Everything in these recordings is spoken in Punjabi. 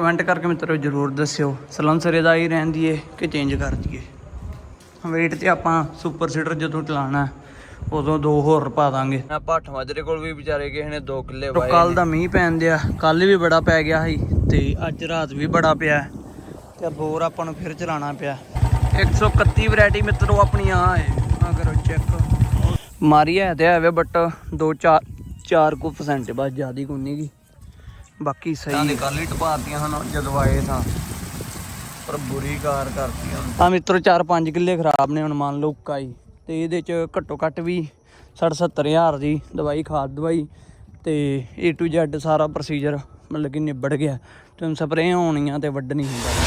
ਕਮੈਂਟ ਕਰਕੇ ਮਿੱਤਰੋ ਜਰੂਰ ਦੱਸਿਓ। ਸਲੈਂਸਰ ਇਹਦਾ ਹੀ ਰਹਿੰਦੀ ਏ ਕਿ ਚੇਂਜ ਕਰ ਦਈਏ। ਵੇਟ ਤੇ ਆਪਾਂ ਸੁਪਰ ਸੀਡਰ ਜਦੋਂ ਚਲਾਣਾ ਉਦੋਂ ਦੋ ਹੋਰ ਪਾ ਦਾਂਗੇ। ਆ ਭੱਠ ਮਾਜਰੇ ਕੋਲ ਵੀ ਵਿਚਾਰੇ ਕਿਸੇ ਨੇ 2 ਕਿੱਲੇ ਵਾਏ ਕੱਲ ਦਾ ਮੀਂਹ ਪੈਣ ਦਿਆ ਕੱਲ ਵੀ ਬੜਾ ਪੈ ਗਿਆ ਸੀ ਤੇ ਅੱਜ ਰਾਤ ਵੀ ਬੜਾ ਪਿਆ। ਤੇ ਬੋਰ ਆਪਾਂ ਨੂੰ ਫਿਰ ਚਲਾਉਣਾ ਪਿਆ। 131 ਵੈਰਾਈਟੀ ਮਿੱਤਰੋ ਆਪਣੀ ਆ ਏ ਆ ਕਰੋ ਚੈੱਕ ਮਾਰੀ ਹੈ ਤੇ ਹੈਵੇ ਬਟ 2 4 4 ਕੁ ਪਰਸੈਂਟ ਬਸ ਜਿਆਦੀ ਕੋਈ ਨਹੀਂ ਬਾਕੀ ਸਹੀ ਹੈ। ਕੱਲ ਹੀ ਟਪਾਤੀਆਂ ਹਨ ਜਦੋਂ ਆਏ ਤਾਂ। ਪਰ ਬੁਰੀ ਕਾਰ ਕਰਤੀ ਹੁਣ। ਤਾਂ ਮਿੱਤਰੋ 4-5 ਕਿੱਲੇ ਖਰਾਬ ਨੇ ਹੁਣ ਮੰਨ ਲਓ ਕਾਈ ਤੇ ਇਹਦੇ ਚ ਘੱਟੋ ਘੱਟ ਵੀ 60 ਹਜ਼ਾਰ ਦੀ ਦਵਾਈ ਖਾਦ ਦਵਾਈ। ਤੇ A to Z ਸਾਰਾ ਪ੍ਰੋਸੀਜਰ ਮਤਲਬ ਕਿ ਨਿਬੜ ਗਿਆ। ਤੇ ਹੁਣ ਸਪਰੇਅ ਹੋਣੀਆਂ ਤੇ ਵੱਢ ਨਹੀਂ ਹੁੰਦਾ। ਸਤਿ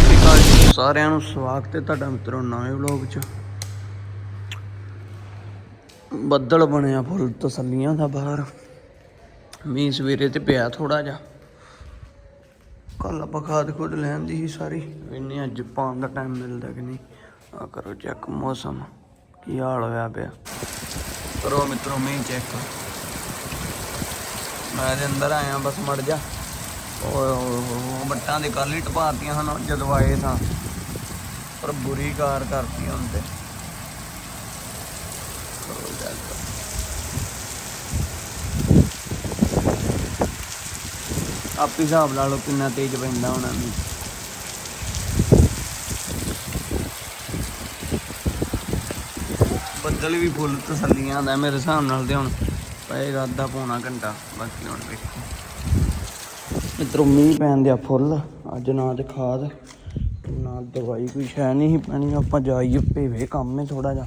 ਸ਼੍ਰੀ ਅਕਾਲ ਜੀ ਸਾਰਿਆਂ ਨੂੰ ਸਵਾਗਤ ਹੈ ਤੁਹਾਡਾ ਮਿੱਤਰੋ ਨਵੇਂ ਵਲੌਗ 'ਚ। ਬੱਦਲ ਬਣਿਆ ਫੁੱਲ ਤਸੱਲੀਆਂ ਦਾ ਬਾਹਰ। ਮੀਂਹ ਸਵੇਰੇ ਤੇ ਪਿਆ ਥੋੜਾ ਜਿਹਾ। ਕੱਲ ਆਪਾਂ ਖਾਦ ਖੁਦ ਲੈਣ ਦੀ ਸੀ ਸਾਰੀ। ਇੰਨੇ ਅੱਜ ਪਾਉਣ ਦਾ ਟਾਈਮ ਮਿਲਦਾ ਕਿ ਨਹੀਂ। ਆ ਕਰੋ ਚੈੱਕ ਮੌਸਮ, ਕੀ ਹਾਲ ਹੋਇਆ ਪਿਆ। ਕਰੋ ਮਿੱਤਰੋ ਮੀਂਹ ਚੈੱਕ ਮੈਂ ਦੇ ਅੰਦਰ ਆਇਆ ਬਸ ਮੜ ਜਾ। ਓਏ ਹੋਏ ਬੱਟਾਂ ਦੇ ਕੱਲ ਹੀ ਟਪਾਤੀਆਂ ਹਨ, ਜਦੋਂ ਆਏ ਤਾਂ। ਪਰ ਬੁਰੀ ਕਾਰ ਕਰਤੀ ਹੁਣ ਤੇ ਕਰੋ ਚੈੱਕ ਆਪ ਹੀ ਹਿਸਾਬ ਲਾ ਲਓ ਕਿੰਨਾ ਤੇਜ਼ ਪੈਂਦਾ ਹੋਣਾ ਮੀਂਹ ਬੱਦਲ ਵੀ ਫੁੱਲ ਤਸੱਲੀਆਂ ਦਾ ਮੇਰੇ ਹਿਸਾਬ ਨਾਲ ਤੇ ਹੁਣ ਪਏਗਾ ਅੱਧਾ ਪੌਣਾ ਘੰਟਾ, ਬਾਕੀ ਹੁਣ ਵੇਖੋ। ਮਿੱਤਰੋ, ਮੀਂਹ ਪੈਣ ਦਿਆ ਫੁੱਲ, ਅੱਜ ਨਾ ਤੇ ਖਾਦ, ਨਾ ਦਵਾਈ ਕੋਈ ਸ਼ੈ ਨਹੀਂ ਸੀ ਪੈਣੀ, ਆਪਾਂ ਜਾਈਏ ਭੇਵੇ ਕੰਮ ਹੈ ਥੋੜਾ ਜਿਹਾ।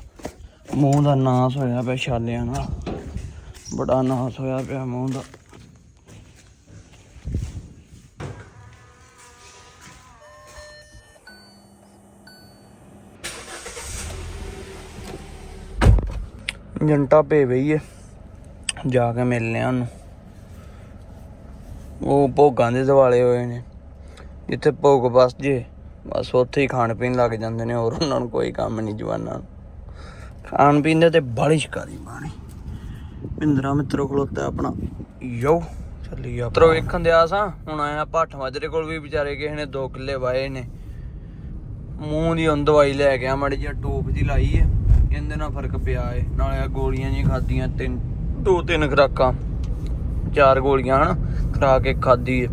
ਮੂੰਹ ਦਾ ਨਾਸ ਹੋਇਆ ਪਿਆ ਛਾਲਿਆਂ ਨਾਲ, ਬੜਾ ਨਾਸ ਹੋਇਆ ਪਿਆ ਮੂੰਹ ਦਾ। ਜੰਟਾ ਭੇਵੇ ਹੀ ਜਾ ਕੇ ਮਿਲਨੇ ਆ ਉਹਨੂੰ। ਉਹ ਭੋਗਾਂ ਦੇ ਦਿਵਾਲੇ ਹੋਏ ਨੇ। ਜਿੱਥੇ ਭੋਗ ਬਸ ਜੇ, ਬਸ ਉੱਥੇ ਹੀ ਖਾਣ ਪੀਣ ਲੱਗ ਜਾਂਦੇ ਨੇ, ਹੋਰ ਉਹਨਾਂ ਨੂੰ ਕੋਈ ਕੰਮ ਨਹੀਂ ਜਵਾਨਾਂ ਨੂੰ। ਖਾਣ ਪੀਣ ਦੇ ਤੇ ਬਾਲੀ ਸ਼ਿਕਾਰੀ ਬਾਣੀ। ਪਿੰਦਰਾ ਮਿੱਤਰੋ ਖਲੋਤਾ ਆਪਣਾ ਯੋ ਚੱਲੀ ਆ ਮਿੱਤਰੋ, ਵੇਖਣ ਦਿਆ ਸਾਂ ਹੁਣ ਆਇਆ ਭੱਠ ਮਾਜਰੇ ਕੋਲ ਵੀ ਵਿਚਾਰੇ ਕਿਸੇ ਨੇ 2 ਕਿੱਲੇ ਵਾਏ ਨੇ। ਮੂੰਹ ਦੀ ਹੁਣ ਦਵਾਈ ਲੈ ਗਿਆ ਮੜੀ ਜਿਹਾ ਟੋਪ ਦੀ ਲਾਈ ਏ। ਇਹਦੇ ਨਾਲ ਫ਼ਰਕ ਪਿਆ ਏ। ਨਾਲੇ ਆ ਗੋਲੀਆਂ ਜੀ ਖਾਧੀਆਂ, ਤਿੰਨ, ਦੋ ਤਿੰਨ ਖਰਾਕਾਂ। ਚਾਰ ਗੋਲੀਆਂ ਹਨ, ਖਰਾ ਕੇ ਖਾਧੀ ਏ।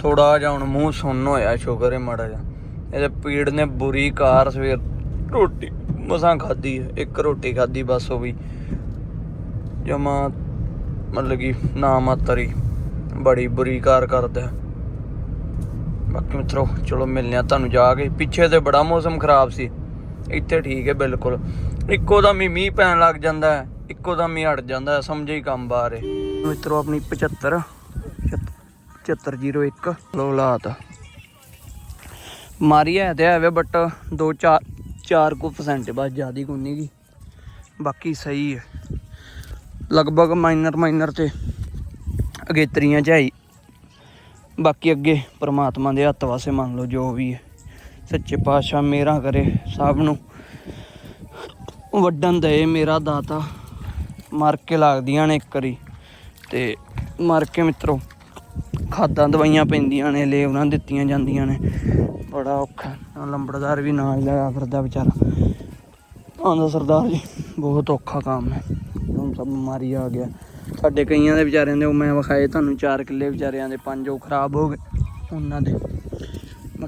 ਥੋੜਾ ਜਿਹਾ ਹੁਣ ਮੂੰਹ ਸੁੰਨ ਹੋਇਆ ਸ਼ੁਕਰ ਏ ਮਾੜਾ ਜਿਹਾ। ਇਹਦੇ ਪੀੜ ਨੇ ਬੁਰੀ ਕਾਰ ਸਵੇਰ ਰੋਟੀ ਮਸਾਂ ਖਾਧੀ ਏ, ਇੱਕ ਰੋਟੀ ਖਾਧੀ ਬਸ ਉਹ ਵੀ। ਜਮਾ ਮਤਲਬ ਕਿ ਨਾ ਮਾਤਰੀ ਬੜੀ ਬੁਰੀ ਕਾਰ ਕਰਦਾ ਬਾਕੀ ਮਿੱਤਰੋ, ਚਲੋ ਮਿਲਨੇ ਆ ਤੁਹਾਨੂੰ ਜਾ ਕੇ। ਪਿੱਛੇ ਤੇ ਬੜਾ ਮੌਸਮ ਖਰਾਬ ਸੀ। ਇੱਥੇ ਠੀਕ ਹੈ, ਬਿਲਕੁਲ। ਇੱਕੋ ਦਮ ਹੀ ਮੀਂਹ ਪੈਣ ਲੱਗ ਜਾਂਦਾ ਹੈ, ਇੱਕੋ ਦਮ ਹੀ ਹਟ ਜਾਂਦਾ ਹੈ, ਸਮਝੇ ਹੀ ਕੰਮ ਬਾਹਰ ਹੈ। ਮਿੱਤਰੋ, ਆਪਣੀ 75 7401 ਲੋ ਲਾਤ ਮਾਰੀ ਹੈ ਤੇ ਹੈਵੇ ਬਟ 2 4 4 ਕੁ ਪਰਸੈਂਟ ਬਸ ਜਿਆਦੀ ਕੋਈ ਨਹੀਂ ਬਾਕੀ ਸਹੀ ਹੈ। ਲਗਭਗ ਮਾਈਨਰ ਮਾਈਨਰ ਤੇ ਅਗੇਤਰੀਆਂ ਚ ਆਈ ਬਾਕੀ ਅੱਗੇ ਪਰਮਾਤਮਾ ਦੇ ਹੱਥ ਵਾਸੇ ਮੰਨ ਲਓ ਜੋ ਵੀ ਹੈ। ਸੱਚੇ ਪਾਤਸ਼ਾਹ ਮੇਰਾ ਕਰੇ ਸਭ ਨੂੰ। ਵੱਡਣ ਦੇ ਮੇਰਾ ਦਾਤਾ। ਮਰ ਕੇ ਲੱਗਦੀਆਂ ਨੇ ਇੱਕ ਵਾਰੀ। ਤੇ ਮਰ ਕੇ ਮਿੱਤਰੋ, ਖਾਦਾਂ ਦਵਾਈਆਂ ਪੈਂਦੀਆਂ ਨੇ ਲੇਵਰਾਂ ਦਿੱਤੀਆਂ ਜਾਂਦੀਆਂ ਨੇ। ਬੜਾ ਔਖਾ। ਲੰਬੜਦਾਰ ਵੀ ਨਾਲ ਲਿਆ ਫਿਰਦਾ ਵਿਚਾਰਾ। ਆਂਦਾ ਸਰਦਾਰ ਜੀ, ਬਹੁਤ ਔਖਾ ਕੰਮ ਹੈ। ਹੁਣ ਸਭ ਬਿਮਾਰੀ ਆ ਗਿਆ। ਸਾਡੇ ਕਈਆਂ ਦੇ ਵਿਚਾਰਿਆਂ ਦੇ, ਉਹ ਮੈਂ ਵਿਖਾਏ ਤੁਹਾਨੂੰ, ਚਾਰ ਕਿੱਲੇ ਵਿਚਾਰਿਆਂ ਦੇ, ਪੰਜ ਉਹ ਖਰਾਬ ਹੋ ਗਏ। ਉਹਨਾਂ ਦੇ।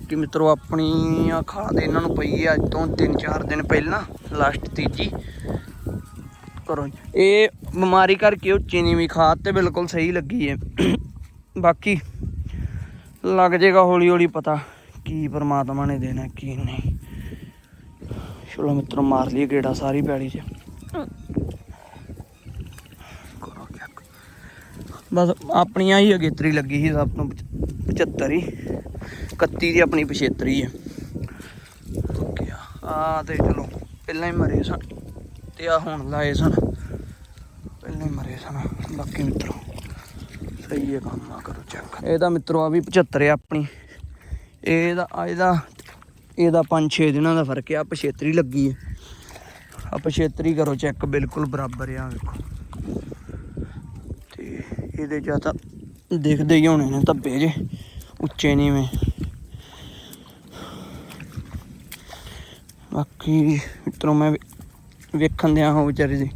ਬਾਕੀ ਮਿੱਤਰੋ ਆਪਣੀ ਆ ਖਾਦ ਇਹਨਾਂ ਨੂੰ ਪਈ ਹੈ ਅੱਜ ਤੋਂ 3-4 ਦਿਨ ਪਹਿਲਾਂ ਲਾਸਟ ਤੀਜੀ। ਕਰੋ ਇਹ ਬਿਮਾਰੀ ਕਰਕੇ ਉਹ ਚੀਨੀ ਵੀ ਖਾਦ ਤੇ ਬਿਲਕੁਲ ਸਹੀ ਲੱਗੀ ਹੈ। ਬਾਕੀ ਲੱਗ ਜਾਏਗਾ ਹੌਲੀ ਹੌਲੀ ਪਤਾ ਕੀ ਪਰਮਾਤਮਾ ਨੇ ਦੇਣਾ, ਕੀ ਨਹੀਂ। ਚਲੋ ਮਿੱਤਰੋ, ਮਾਰ ਲਈ ਗੇੜਾ ਸਾਰੀ ਪੈੜੀ 'ਚ। ਬਸ ਆਪਣੀਆਂ ਹੀ ਅਗੇਤਰੀ ਲੱਗੀ ਸੀ, ਸਭ ਤੋਂ 75 ਹੀ। 31 ਦੀ ਆਪਣੀ 75 ਹੈ। ਆ ਤੇ ਚਲੋ ਪਹਿਲਾਂ ਹੀ ਮਰੇ ਸਨ ਤੇ ਆ ਹੁਣ ਲਾਏ ਸਨ। ਪਹਿਲਾਂ ਹੀ ਮਰੇ ਸਨ। ਬਾਕੀ ਮਿੱਤਰੋ, ਸਹੀ ਹੈ ਕੰਮ, ਆ ਕਰੋ ਚੈੱਕ ਇਹਦਾ ਮਿੱਤਰੋ ਆ ਵੀ 75 ਹੈ ਆਪਣੀ। ਇਹਦਾ ਇਹਦਾ ਇਹਦਾ 5-6 ਦਿਨਾਂ ਦਾ ਫ਼ਰਕ ਹੈ ਆ 75 ਲੱਗੀ ਹੈ। ਆ 75 ਕਰੋ ਚੈੱਕ ਬਿਲਕੁਲ ਬਰਾਬਰ ਆ ਵੇਖੋ। ਇਹਦੇ ਚ ਤਾਂ ਦੇਖਦੇ ਹੀ ਹੋਣੇ ਨੇ ਧੱਬੇ ਜੇ, ਉੱਚੇ ਨੀਵੇਂ। ਬਾਕੀ ਮਿੱਤਰੋ ਮੈਂ ਵੇਖਣ ਦਿਆਂ ਹਾਂ ਵਿਚਾਰੀ ਦੀ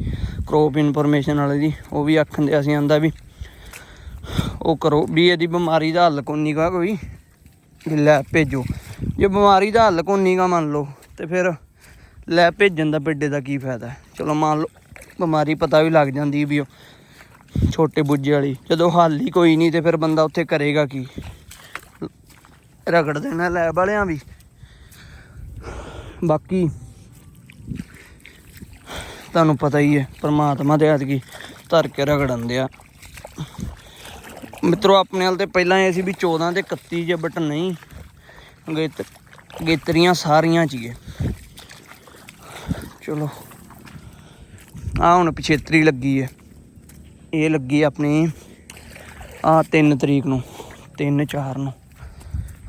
ਕ੍ਰੋਪ ਇਨਫੋਰਮੇਸ਼ਨ ਵਾਲੇ ਦੀ, ਉਹ ਵੀ ਆਖਣ ਦੇ ਅਸੀਂ ਆਂਦਾ ਵੀ ਉਹ ਕਰੋ, ਵੀ ਇਹਦੀ ਬਿਮਾਰੀ ਦਾ ਹੱਲ ਕੋਈ ਗਾ ਕੋਈ, ਵੀ ਲੈ ਭੇਜੋ। ਜੇ ਬਿਮਾਰੀ ਦਾ ਹੱਲ ਕੋਈ ਗਾ ਮੰਨ ਲਓ, ਤੇ ਫਿਰ ਲੈ ਭੇਜਣ ਦਾ ਬਿੱਡੇ ਦਾ ਕੀ ਫਾਇਦਾ? ਚਲੋ ਮੰਨ ਲਓ, ਬਿਮਾਰੀ ਪਤਾ ਵੀ ਲੱਗ ਜਾਂਦੀ ਵੀ ਉਹ ਛੋਟੇ ਬੁੱਝੇ ਵਾਲੀ, ਜਦੋਂ ਹੱਲ ਹੀ ਕੋਈ ਨਹੀਂ ਤੇ ਫਿਰ ਬੰਦਾ ਉੱਥੇ ਕਰੇਗਾ ਕੀ? ਰਗੜ ਦੇਣਾ ਲੈਬ ਵਾਲਿਆਂ ਵੀ। ਬਾਕੀ ਤੁਹਾਨੂੰ ਪਤਾ ਹੀ ਹੈ, ਪਰਮਾਤਮਾ ਦੇ ਹੱਥ ਕੀ ਧਰ ਕੇ ਰਗੜਨ ਦਿਆ ਮਿੱਤਰੋ, ਆਪਣੇ ਹਾਲ ਤੇ ਪਹਿਲਾਂ ਇਹ ਸੀ ਵੀ 14 ਤੇ 31 ਜੇ ਬਟ ਨਹੀਂ। ਗੇਤ, ਗੇਤਰੀਆਂ ਸਾਰੀਆਂ ਚ ਹੀ ਹੈ। ਚਲੋ। ਆ ਹੁਣ ਪਿਛੇਤਰੀ ਲੱਗੀ ਹੈ। ਇਹ ਲੱਗੀ ਆਪਣੀ ਆ 3 ਤਰੀਕ ਨੂੰ 3 4 ਨੂੰ।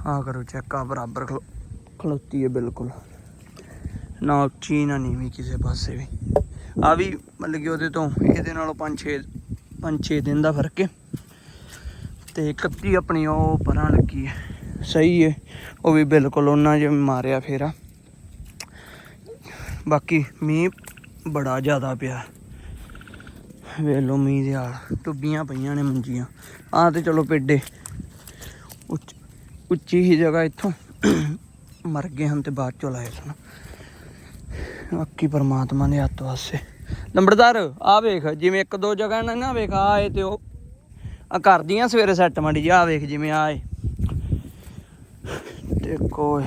ਆ ਕਰੋ ਚੈੱਕ ਆ ਬਰਾਬਰ ਖਲੋ- ਖਲੋਤੀ ਹੈ ਬਿਲਕੁਲ। ਨਾ ਉੱਚੀ, ਨਾ ਨੀਵੀਂ ਕਿਸੇ ਪਾਸੇ ਵੀ। ਆ ਵੀ ਮਤਲਬ ਕਿ ਉਹਦੇ ਤੋਂ ਇਹਦੇ ਨਾਲੋਂ 5 6 5 6 ਦਿਨ ਦਾ ਫ਼ਰਕ ਹੈ ਤੇ 31 ਆਪਣੀ ਉਹ ਪਰਾਂ ਲੱਗੀ ਹੈ ਸਹੀ ਹੈ ਉਹ ਵੀ ਬਿਲਕੁਲ ਉਹਨਾਂ ਜਿਵੇਂ ਮਾਰਿਆ ਫੇਰਾ। ਬਾਕੀ ਮੀਂਹ ਬੜਾ ਜ਼ਿਆਦਾ ਪਿਆ। ਵੇਖ ਲਓ ਮੀਂਹ ਦੇ ਹਾਲ। ਟੁੱਬੀਆਂ ਪਈਆਂ ਨੇ ਮੰਜੀਆਂ। ਆ ਤੇ ਚਲੋ ਪੇਡੇ। ਉੱਚ, ਉੱਚੀ ਹੀ ਜਗ੍ਹਾ ਇੱਥੋਂ। ਮਰ ਗਏ ਹਨ ਤੇ ਬਾਅਦ ਚੋਂ ਲਾਏ ਸਨ। ਬਾਕੀ ਪਰਮਾਤਮਾ ਦੇ ਹੱਥ ਵਾਸਤੇ। ਨੰਬਰਦਾਰ ਆ ਵੇਖ, ਜਿਵੇਂ ਇੱਕ ਦੋ ਜਗ੍ਹਾ ਨੇ ਨਾ ਵੇਖ ਆਏ ਤੇ ਉਹ। ਆ ਕਰਦੀਆਂ ਸਵੇਰੇ ਸੈੱਟ ਮੰਡੀ ਆ ਵੇਖ ਜਿਵੇਂ ਆਏ। ਦੇਖੋ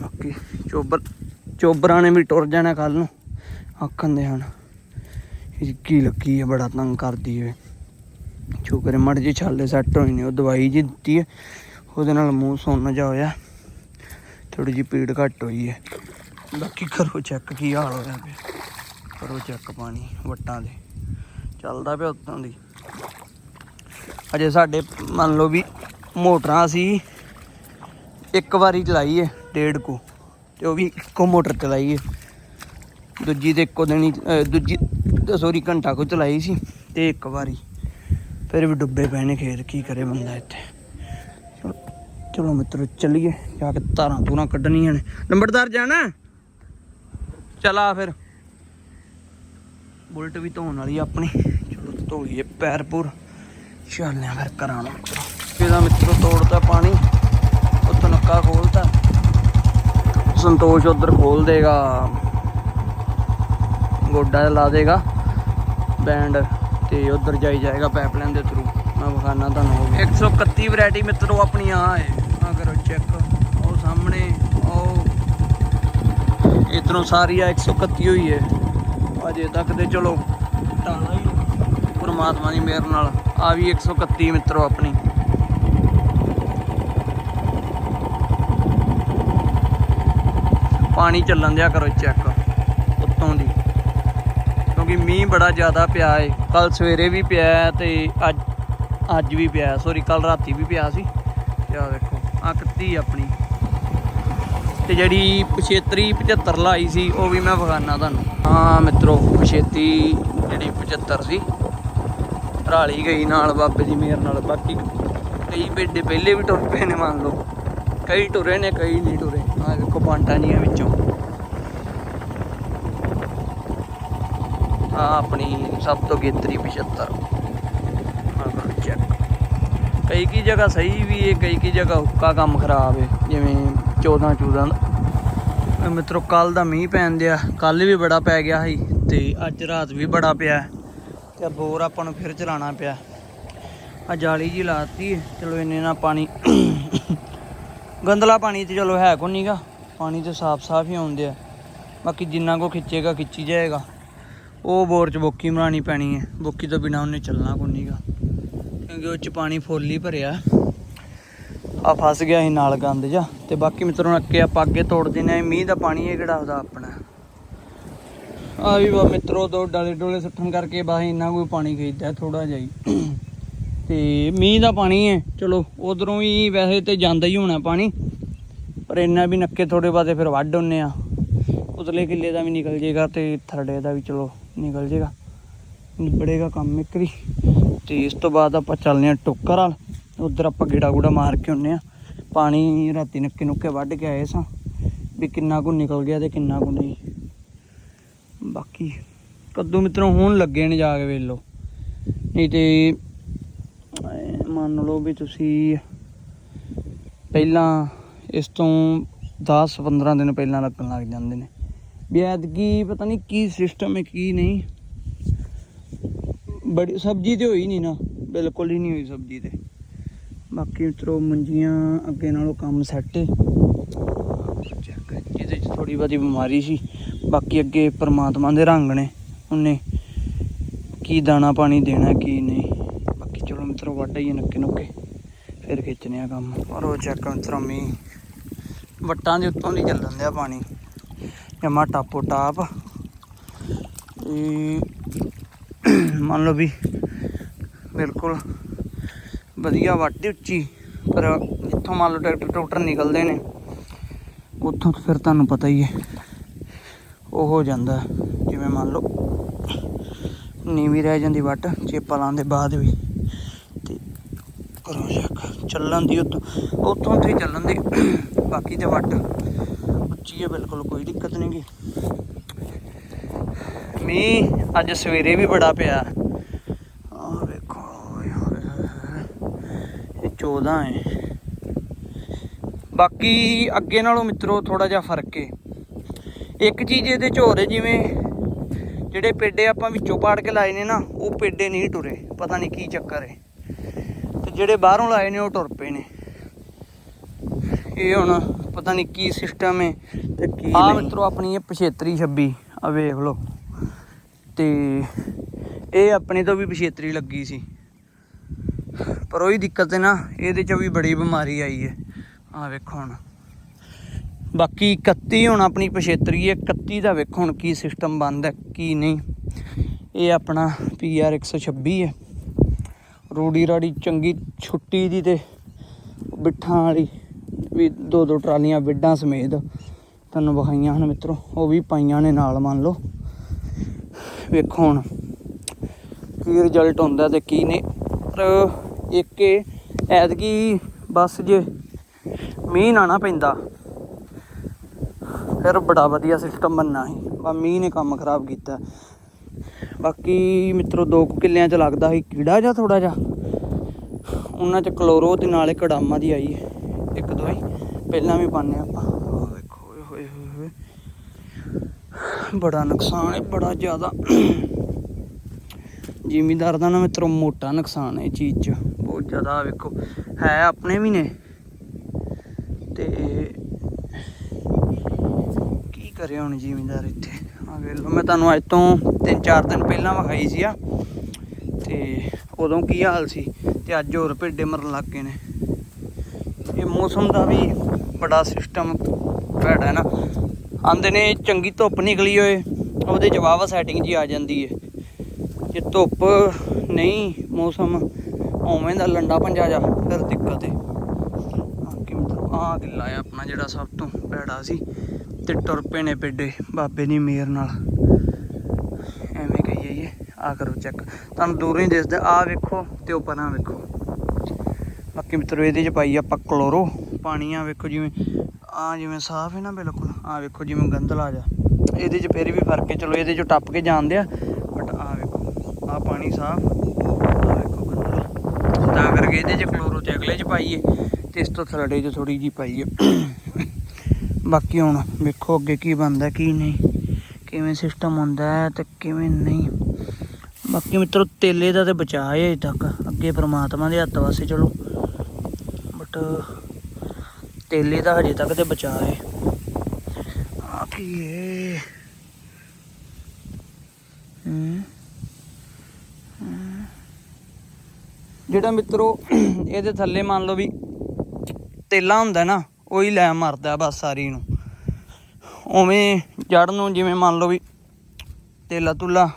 ਬਾਕੀ ਚੋਬਰ ਚੋਬਰਾਂ ਨੇ ਵੀ ਟੁਰ ਜਾਣਾ ਕੱਲ ਨੂੰ, ਆਖਣ ਦੇ ਹਨ। ਕੀ ਲੱਗੀ ਹੈ ਬੜਾ ਤੰਗ ਕਰਦੀ ਏ। ਸ਼ੁਕਰ ਹੈ ਮੜ ਜੀ ਛਾਲੇ ਸੈੱਟ ਹੋਏ ਨੇ, ਉਹ ਦਵਾਈ ਜੀ ਦਿੱਤੀ ਹੈ ਉਹਦੇ ਨਾਲ ਮੂੰਹ ਸੁੰਨ ਜਾ ਹੋਇਆ। ਥੋੜੀ ਜੀ ਪੀੜ ਘੱਟ ਹੋਈ ਹੈ ਬਾਕੀ ਕਰੋ ਚੈੱਕ ਕੀ ਹਾਲ ਹੋਇਆ ਪਿਆ। ਕਰੋ ਚੈੱਕ ਪਾਣੀ, ਵਟਾਂ ਦੇ। ਚੱਲਦਾ ਪਿਆ ਉੱਤੋਂ ਦੀ। ਅਜੇ ਸਾਡੇ, ਮੰਨ ਲਓ ਵੀ ਮੋਟਰਾਂ ਸੀ ਇੱਕ ਵਾਰੀ ਚਲਾਈ ਏ ਡੇਢ ਕੋ। ਤੇ ਉਹ ਵੀ ਇੱਕੋ ਮੋਟਰ ਚਲਾਈ ਏ ਦੂਜੀ ਤੇ ਇੱਕੋ ਦਿਨ ਹੀ ਦੂਜੀ ਸੋਰੀ ਘੰਟਾ ਕੋ ਚਲਾਈ ਸੀ, ਤੇ ਇੱਕ ਵਾਰੀ। ਫਿਰ ਵੀ ਡੁੱਬੇ ਪਏ ਨੇ ਖੇਤ, ਕੀ ਕਰੇ ਬੰਦਾ ਇੱਥੇ। ਚਲੋ ਚਲੋ ਮਿੱਤਰੋ, ਚੱਲੀਏ। ਜਾ ਕੇ ਧਾਰਾਂ ਧੂਰਾਂ ਕੱਢਣੀਆਂ ਨੇ। ਨੰਬਰਦਾਰ ਜਾਣਾ? ਚਲਾ ਫਿਰ ਬੁਲਟ ਵੀ ਧੋਣ ਵਾਲੀ ਆ ਆਪਣੀ ਚਲੋ ਧੋਈਏ ਪੈਰ ਪੂਰ ਚੱਲਦੇ ਆ ਫਿਰ ਘਰਾਂ ਨੂੰ ਇਹਦਾ ਮਿੱਤਰੋ ਤੋੜਦਾ ਪਾਣੀ ਉੱਥੋਂ ਨੱਕਾ ਖੋਲਤਾ ਸੰਤੋਸ਼ ਉਧਰ ਖੋਲ ਦੇਗਾ ਗੋਡਾ ਲਾ ਦੇਗਾ ਬੈਂਡ ਤੇ ਉਧਰ ਜਾਈ ਜਾਏਗਾ ਪਾਈਪਲਾਈਨ ਦੇ ਥਰੂ ਮੈਂ ਵਿਖਾਣਾ ਤੁਹਾਨੂੰ 131 ਵੈਰਾਈਟੀ ਮਿੱਤਰੋ ਆਪਣੀ ਆ ਹੈ ਆ ਕਰੋ ਚੈੱਕ ਉਹ ਸਾਹਮਣੇ ਉਹ ਇਧਰੋਂ ਸਾਰੀ ਆ 131 ਹੋਈ ਹੈ ਅਜੇ ਤੱਕ ਤੇ ਚਲੋ, ਟਾਲਾ ਹੀ ਪਰਮਾਤਮਾ ਦੀ ਮਿਹਰ ਨਾਲ, ਆ ਵੀ 131 ਮਿੱਤਰੋ ਆਪਣੀ। ਪਾਣੀ ਚੱਲਣ ਦਿਆ ਕਰੋ ਚੈੱਕ ਉੱਤੋਂ ਦੀ। ਕਿਉਂਕਿ ਮੀਂਹ ਬੜਾ ਜ਼ਿਆਦਾ ਪਿਆ ਏ। ਕੱਲ ਸਵੇਰੇ ਵੀ ਪਿਆ ਹੈ ਤੇ ਅੱਜ ਅੱਜ ਵੀ ਪਿਆ। ਸੋਰੀ ਕੱਲ ਰਾਤੀ ਵੀ ਪਿਆ ਸੀ। ਤੇ ਆ ਦੇਖੋ ਆ ਕੱਤੀ ਆਪਣੀ। ਤੇ ਜਿਹੜੀ ਪਛੇਤਰੀ 75 ਲਾਈ ਸੀ, ਉਹ ਵੀ ਮੈਂ ਵਿਖਾਣਾ ਤੁਹਾਨੂੰ। ਹਾਂ ਮਿੱਤਰੋ ਪਛੇਤੀ ਜਿਹੜੀ 75 ਸੀ, ਰਾਲੀ ਗਈ ਨਾਲ ਬਾਬੇ ਦੀ ਮਿਹਰ ਨਾਲ। ਬਾਕੀ ਕਈ ਪੇਡੇ ਪਹਿਲੇ ਵੀ ਟੁਰ ਪਏ ਨੇ, ਮੰਨ ਲਓ। ਕਈ ਟੁਰੇ ਨੇ, ਕਈ ਨਹੀਂ ਟੁਰੇ। ਆ ਦੇਖੋ ਪਾਂਟਾਂ ਜੀਆਂ ਵਿੱਚੋਂ। ਆ ਆਪਣੀ ਸਭ ਤੋਂ ਗੇਤਰੀ 75 ਕਈ ਕੀ ਜਗ੍ਹਾ ਸਹੀ ਵੀ ਹੈ ਕਈ ਕੀ ਜਗ੍ਹਾ ਹੁੱਕਾ ਕੰਮ ਖਰਾਬ ਹੈ ਜਿਵੇਂ 14 14 ਦਾ। ਇਹ ਮਿੱਤਰੋ ਕੱਲ ਦਾ ਮੀਂਹ ਪੈਣ ਦਿਆ। ਕੱਲ ਵੀ ਬੜਾ ਪੈ ਗਿਆ ਸੀ ਤੇ ਅੱਜ ਰਾਤ ਵੀ ਬੜਾ ਪਿਆ। ਤੇ ਬੋਰ ਆਪਾਂ ਨੂੰ ਫਿਰ ਚਲਾਉਣਾ ਪਿਆ। ਆ ਜਾਲੀ ਜੀ ਲਾਤੀ ਹੈ। ਚਲੋ ਇੰਨੇ ਨਾਲ ਪਾਣੀ ਗੰਦਲਾ ਪਾਣੀ ਤੇ ਚਲੋ ਹੈ ਕੋ ਨਹੀਂਗਾ ਪਾਣੀ ਤੇ ਸਾਫ਼ ਸਾਫ਼ ਹੀ ਆਉਂਦੇ ਆ। ਬਾਕੀ ਜਿੰਨਾ ਕੋ ਖਿੱਚੇਗਾ, ਖਿੱਚੀ ਜਾਏਗਾ। ਉਹ ਬੋਰ ਚ ਬੋਕੀ ਬਣਾਉਣੀ ਪੈਣੀ ਹੈ ਬੋਕੀ ਤੋਂ ਬਿਨਾ ਉਹਨੇ ਚੱਲਣਾ ਕੋ ਨਹੀਂਗਾ ਕਿਉਂਕਿ ਉਹ ਚ ਪਾਣੀ ਫੁੱਲ ਹੀ ਭਰਿਆ। ਆ ਫਸ ਗਿਆ ਸੀ ਨਾਲ ਗੰਦ ਜਾ ਤੇ ਬਾਕੀ ਮਿੱਤਰੋਂ, ਅੱਗੇ ਆਪਾਂ ਅੱਗੇ ਤੋੜ ਦਿੰਦੇ ਆ ਮੀਂਹ ਦਾ ਪਾਣੀ ਇਹ ਕਿਹੜਾ? ਉਹਦਾ ਆਪਣਾ। ਆ ਵੀ ਵਾ ਮਿੱਤਰੋ, ਦੋ ਡਾਲੇ ਡੋਲੇ ਸੁੱਟਣ ਕਰਕੇ ਬਸ ਇੰਨਾ ਕੋਈ ਪਾਣੀ ਖਰੀਦਦਾ ਥੋੜਾ ਜਿਹਾ ਹੀ। ਤੇ ਮੀਂਹ ਦਾ ਪਾਣੀ ਹੈ। ਚਲੋ, ਉਧਰੋਂ ਹੀ ਵੈਸੇ ਤੇ ਜਾਂਦਾ ਹੀ ਹੋਣਾ ਪਾਣੀ। ਪਰ ਇੰਨਾ ਵੀ ਨੱਕੇ ਥੋੜੇ ਬਾਅਦ ਫਿਰ ਵੱਢ ਹੁੰਨੇ ਆ। ਉਤਲੇ ਕਿੱਲੇ ਦਾ ਵੀ ਨਿਕਲ ਜੇਗਾ ਤੇ ਥਰੜੇ ਦਾ ਵੀ ਚਲੋ ਨਿਕਲ ਜੇਗਾ। ਨਿਬੜੇਗਾ ਕੰਮ ਇੱਕ ਵਾਰੀ ਤੇ ਇਸ ਤੋਂ ਬਾਅਦ ਆਪਾਂ ਚੱਲਦੇ ਹਾਂ ਟੋਕਰ ਵਾਲ। ਉਧਰ ਆਪਾਂ ਗੇੜਾ ਗੂੜਾ ਮਾਰ ਕੇ ਆਉਂਦੇ ਆ। ਪਾਣੀ ਰਾਤੀ ਨੱਕੇ ਨੁੱਕੇ ਵੱਢ ਕੇ ਆਏ ਸਾਂ, ਵੀ ਕਿੰਨਾ ਕੁ ਨਿਕਲ ਗਿਆ ਤੇ ਕਿੰਨਾ ਕੁ ਨਹੀਂ। ਬਾਕੀ ਕੱਦੂ ਮਿੱਤਰੋਂ ਹੁਣ ਲੱਗੇ ਨੇ ਜਾ ਕੇ ਵੇਖ ਲਓ ਨਹੀਂ ਤੇ ਮੰਨ ਲਓ ਵੀ ਤੁਸੀਂ ਪਹਿਲਾਂ ਇਸ ਤੋਂ 10 15 ਦਿਨ ਪਹਿਲਾਂ ਲੱਗਣ ਲੱਗ ਜਾਂਦੇ ਨੇ। ਵੀ ਐਤਕੀ ਪਤਾ ਨਹੀਂ ਕੀ ਸਿਸਟਮ ਹੈ, ਕੀ ਨਹੀਂ। ਬੜੀ ਸਬਜ਼ੀ ਤੇ ਹੋਈ ਨਹੀਂ ਨਾ, ਬਿਲਕੁਲ ਹੀ ਨਹੀਂ ਹੋਈ ਸਬਜ਼ੀ ਤੇ। ਬਾਕੀ ਮਿੱਤਰੋ ਮੰਜੀਆਂ ਅੱਗੇ ਨਾਲੋਂ ਕੰਮ ਸੈੱਟ ਹੈ ਜਿਹਦੇ ਚ ਥੋੜੀ ਬਹੁਤੀ ਬਿਮਾਰੀ ਸੀ, ਬਾਕੀ ਅੱਗੇ ਪਰਮਾਤਮਾ ਦੇ ਰੰਗ ਨੇ, ਉਹਨੇ ਕੀ ਦਾਣਾ ਪਾਣੀ ਦੇਣਾ, ਕੀ ਨਹੀਂ। ਬਾਕੀ ਚਲੋ ਮਿੱਤਰੋ, ਵਾਢਾ ਹੀ ਨੱਕੇ ਨੁੱਕੇ, ਫਿਰ ਖਿੱਚਨੇ ਆ ਕੰਮ। ਪਰ ਉਹ ਚੈੱਕ ਮਿੱਤਰੋ, ਮੀਂਹ ਵੱਟਾਂ ਦੇ ਉੱਤੋਂ ਦੀ ਚੱਲਣ ਦਿਆ ਪਾਣੀ। ਜਮਾ ਟਾਪੋ ਟਾਪ। ਤੇ ਮੰਨ ਲਓ ਵੀ ਬਿਲਕੁਲ ਵਧੀਆ ਵੱਟ ਦੀ ਉੱਚੀ, ਪਰ ਇੱਥੋਂ ਮੰਨ ਲਓ ਟਰੈਕਟਰ ਟਰੂਕਟਰ ਨਿਕਲਦੇ ਨੇ, ਉੱਥੋਂ ਫਿਰ ਤੁਹਾਨੂੰ ਪਤਾ ਹੀ ਹੈ, ਉਹ ਹੋ ਜਾਂਦਾ, ਜਿਵੇਂ ਮੰਨ ਲਓ ਨੀਵੀਂ ਰਹਿ ਜਾਂਦੀ ਵੱਟ, ਚੇਪਾ ਲਾਉਣ ਦੇ ਬਾਅਦ ਵੀ, ਤੇ ਕਰੋ ਸ਼ੱਕ ਚੱਲਣ ਦੀ ਉੱਥੋਂ ਉੱਥੋਂ ਤੇ ਚੱਲਣ ਦੀ, ਬਾਕੀ ਤੇ ਵੱਟ ਉੱਚੀ ਹੈ, ਬਿਲਕੁਲ ਕੋਈ ਦਿੱਕਤ ਨਹੀਂ ਗੀ। ਮੀਂਹ ਅੱਜ ਸਵੇਰੇ ਵੀ ਬੜਾ ਪਿਆ ਆਹ ਵੇਖੋ ਓਏ ਹੋਏ ਹੋਏ ਹੋਏ। ਇਹ 14 ਹੈ ਬਾਕੀ ਅੱਗੇ ਨਾਲੋਂ ਮਿੱਤਰੋ ਥੋੜਾ ਜਿਹਾ ਫ਼ਰਕ ਹੈ ਇੱਕ ਚੀਜ਼ ਇਹਦੇ ਚ ਹੋਰ ਹੈ ਜਿਵੇਂ ਜਿਹੜੇ ਪੇਡੇ ਆਪਾਂ ਵਿੱਚੋਂ ਪਾੜ ਕੇ ਲਾਏ ਨੇ ਨਾ ਉਹ ਪੇਡੇ ਨਹੀਂ ਟੁਰੇ ਪਤਾ ਨਹੀਂ ਕੀ ਚੱਕਰ ਹੈ ਤੇ ਜਿਹੜੇ ਬਾਹਰੋਂ ਲਾਏ ਨੇ ਉਹ ਟੁਰ ਪਏ ਨੇ। ਇਹ ਹੁਣ ਪਤਾ ਨਹੀਂ ਕੀ ਸਿਸਟਮ ਹੈ ਤੇ ਕੀ ਆ ਮਿੱਤਰੋ ਆਪਣੀ ਇਹ 75 26 ਆ ਵੇਖ ਲਓ। ਤੇ ਇਹ ਆਪਣੇ ਤੋਂ ਵੀ 75 ਲੱਗੀ ਸੀ। ਪਰ ਉਹੀ ਦਿੱਕਤ ਹੈ ਨਾ, ਇਹਦੇ ਚ ਵੀ ਬੜੀ ਬਿਮਾਰੀ ਆਈ ਹੈ। ਆ ਵੇਖੋ ਹੁਣ। ਬਾਕੀ 31 ਹੁਣ ਆਪਣੀ 75 ਹੈ 31 ਦਾ ਵੇਖੋ ਹੁਣ ਕੀ ਸਿਸਟਮ ਬੰਦ ਹੈ, ਕੀ ਨਹੀਂ। ਇਹ ਆਪਣਾ ਪੀਆਰ 126 ਹੈ। ਰੂੜੀ ਰਾੜੀ ਚੰਗੀ ਛੁੱਟੀ ਦੀ ਤੇ ਬਿੱਠਾਂ ਵਾਲੀ ਵੀ ਦੋ ਦੋ ਟਰਾਲੀਆਂ, ਵਿੱਡਾਂ ਸਮੇਤ ਤੁਹਾਨੂੰ ਵਿਖਾਈਆਂ ਹਨ ਮਿੱਤਰੋ। ਉਹ ਵੀ ਪਾਈਆਂ ਨੇ ਨਾਲ ਮੰਨ ਲਓ। ਵੇਖੋ ਹੁਣ ਕੀ ਰਿਜ਼ਲਟ ਹੁੰਦਾ ਤੇ ਕੀ ਨੇ ਪਰ ਇੱਕ ਇਹ ਐਤਕੀ ਬਸ ਜੇ ਮੀਂਹ ਨਾ ਨਾ ਪੈਂਦਾ, ਫਿਰ ਬੜਾ ਵਧੀਆ ਸਿਸਟਮ ਬੰਨਾ ਸੀ। ਪਰ ਮੀਂਹ ਨੇ ਕੰਮ ਖਰਾਬ ਕੀਤਾ। ਬਾਕੀ ਮਿੱਤਰੋ, ਦੋ ਕੁ ਕਿੱਲਿਆਂ 'ਚ ਲੱਗਦਾ ਸੀ, ਕੀੜਾ ਜਾਂ ਥੋੜਾ ਜਿਹਾ। ਉਹਨਾਂ 'ਚ ਕਲੋਰੋ ਤੇ ਨਾਲੇ ਕੜਾਮਾ ਦੀ ਆਈ ਇੱਕ ਦੋ ਹੀ। ਪਹਿਲਾਂ ਵੀ ਪਾਣੇ ਆਪਾਂ। ਵੇਖੋ ਹੋਏ ਹੋਏ ਹੋਏ। ਬੜਾ ਨੁਕਸਾਨ ਹੈ ਬੜਾ ਜ਼ਿਆਦਾ। ਜ਼ਿਮੀਦਾਰ ਦਾ ਨਾ ਮਿੱਤਰੋ, ਮੋਟਾ ਨੁਕਸਾਨ ਹੈ ਇਹ ਚੀਜ਼ 'ਚ। ਜ਼ਿਆਦਾ ਵੇਖੋ, ਹੈ ਆਪਣੇ ਵੀ ਨੇ। ਤੇ ਕੀ ਕਰੇ ਹੁਣ ਜ਼ਿਮੀਦਾਰ ਇੱਥੇ? ਆ ਵੇਖ ਲਓ, ਮੈਂ ਤੁਹਾਨੂੰ ਅੱਜ ਤੋਂ 3-4 ਦਿਨ ਪਹਿਲਾਂ ਵਿਖਾਈ ਸੀ ਆ। ਤੇ ਉਦੋਂ ਕੀ ਹਾਲ ਸੀ? ਤੇ ਅੱਜ ਹੋਰ ਭੇਡੇ ਮਰਨ ਲੱਗ ਗਏ ਨੇ। ਇਹ ਮੌਸਮ ਦਾ ਵੀ ਬੜਾ ਸਿਸਟਮ ਭੈੜਾ ਹੈ ਨਾ। ਆਂਦੇ ਨੇ, ਚੰਗੀ ਧੁੱਪ ਨਿਕਲੀ ਹੋਏ, ਉਹਦੇ ਜਵਾਬ ਸੈਟਿੰਗ ਜੀ ਆ ਜਾਂਦੀ ਹੈ ਜੇ ਧੁੱਪ ਨਹੀਂ, ਮੌਸਮ ਉਵੇਂ ਦਾ ਲੰਡਾ ਪੰਜਾ ਜਾ। ਫਿਰ ਦਿੱਕਤ ਹੈ ਬਾਕੀ ਮਤਲਬ ਆਹ ਕਿੱਲਾ ਹੈ ਆਪਣਾ ਜਿਹੜਾ ਸਭ ਤੋਂ ਭੈੜਾ ਸੀ। ਤੇ ਟੁਰ ਪਏ ਨੇ ਪੇਡੇ ਬਾਬੇ ਦੀ ਮਿਹਰ ਨਾਲ। ਐਵੇਂ ਕਹੀਏ ਜੀ ਆ ਕਰੋ ਚੈੱਕ ਤੁਹਾਨੂੰ ਦੂਰੋਂ ਹੀ ਦਿਸਦਾ ਆ ਵੇਖੋ ਤੇ ਉਹ ਪਰਾਂ ਵੇਖੋ। ਬਾਕੀ ਮਿੱਤਰੋ ਇਹਦੇ ਚ ਪਾਈ ਆਪਾਂ ਕਲੋਰੋ ਪਾਣੀ ਆ ਵੇਖੋ ਜਿਵੇਂ ਆ ਜਿਵੇਂ ਸਾਫ਼ ਹੈ ਨਾ ਬਿਲਕੁਲ ਆ ਵੇਖੋ ਜਿਵੇਂ ਗੰਦਲਾ ਜਾ ਇਹਦੇ ਚ ਫਿਰ ਵੀ ਫ਼ਰਕ ਹੈ ਚਲੋ ਇਹਦੇ ਚੋਂ ਟੱਪ ਕੇ ਜਾਂਦੇ ਆ ਬਟ ਆ ਵੇਖੋ ਆ ਪਾਣੀ ਸਾਫ਼। ਆ ਗੰਦਲਾ ਇਹਦੇ ਚ ਕਲੋਰੋ ਤੇ ਅਗਲੇ ਚ ਪਾਈਏ ਤੇ ਇਸ ਤੋਂ ਥਰੜੇ ਚ ਥੋੜੀ ਜੀ ਪਾਈਏ। ਬਾਕੀ ਹੁਣ ਵੇਖੋ ਅੱਗੇ ਕੀ ਬਣਦਾ, ਕੀ ਨਹੀਂ, ਕਿਵੇਂ ਸਿਸਟਮ ਹੁੰਦਾ ਹੈ ਤੇ ਕਿਵੇਂ ਨਹੀਂ। ਬਾਕੀ ਮਿੱਤਰੋ, ਤੇਲੇ ਦਾ ਤੇ ਬਚਾਅ ਹੈ ਅਜੇ ਤੱਕ। ਅੱਗੇ ਪ੍ਰਮਾਤਮਾ ਦੇ ਹੱਥ ਵਾਸਤੇ ਚਲੋ। ਬਟ ਤੇਲੇ ਦਾ ਹਜੇ ਤੱਕ ਤੇ ਬਚਾਅ ਹੈ। ਆ ਕੀ ਹੈ? ਹਮ ਜਿਹੜਾ ਮਿੱਤਰੋ, ਇਹਦੇ ਥੱਲੇ ਮੰਨ ਲਓ ਵੀ ਤੇਲਾ ਹੁੰਦਾ ਨਾ, ਉਹੀ ਲੈ ਮਰਦਾ ਬਸ ਸਾਰੀ ਨੂੰ। ਉਵੇਂ ਜੜ ਨੂੰ ਜਿਵੇਂ ਮੰਨ ਲਓ ਵੀ ਤੇਲਾ ਤੁਲਾ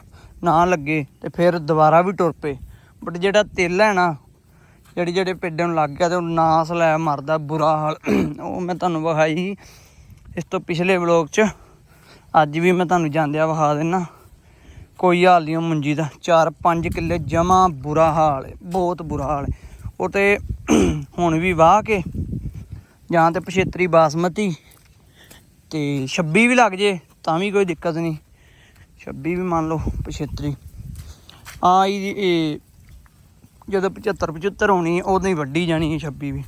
ਨਾ ਲੱਗੇ ਤੇ ਫਿਰ ਦੁਬਾਰਾ ਵੀ ਟੁਰ ਪਏ। ਬਟ ਜਿਹੜਾ ਤੇਲਾ ਹੈ ਨਾ, ਜਿਹੜੀ ਜਿਹੜੇ ਪੇਡੇ ਨੂੰ ਲੱਗ ਗਿਆ ਤੇ ਉਹ ਨਾਸ ਲੈ ਮਰਦਾ, ਬੁਰਾ ਹਾਲ। ਉਹ ਮੈਂ ਤੁਹਾਨੂੰ ਵਿਖਾਈ ਸੀ ਇਸ ਤੋਂ ਪਿਛਲੇ ਵਲੋਗ 'ਚ। ਅੱਜ ਵੀ ਮੈਂ ਤੁਹਾਨੂੰ ਜਾਂਦਿਆਂ ਵਿਖਾ ਦੇਣਾ ਕੋਈ ਹਾਲ ਨਹੀਂ ਉਹ ਮੁੰਜੀ ਦਾ। 4-5 ਕਿੱਲੇ ਜਮਾ ਬੁਰਾ ਹਾਲ ਹੈ ਬਹੁਤ ਬੁਰਾ ਹਾਲ ਹੈ ਉਹ ਤੇ ਹੁਣ ਵੀ ਵਾਹ ਕੇ, ਜਾਂ ਤੇ ਪਛੇਤਰੀ ਬਾਸਮਤੀ ਤੇ 26 ਵੀ ਲੱਗ ਜੇ, ਤਾਂ ਵੀ ਕੋਈ ਦਿੱਕਤ ਨਹੀਂ 26 ਵੀ ਮੰਨ ਲਓ ਪਛੇਤਰੀ। ਆ ਇਹ ਜਦੋਂ 75 75 ਹੋਣੀ ਉਦੋਂ ਹੀ ਵੱਡੀ ਜਾਣੀ ਹੈ 26 ਵੀ।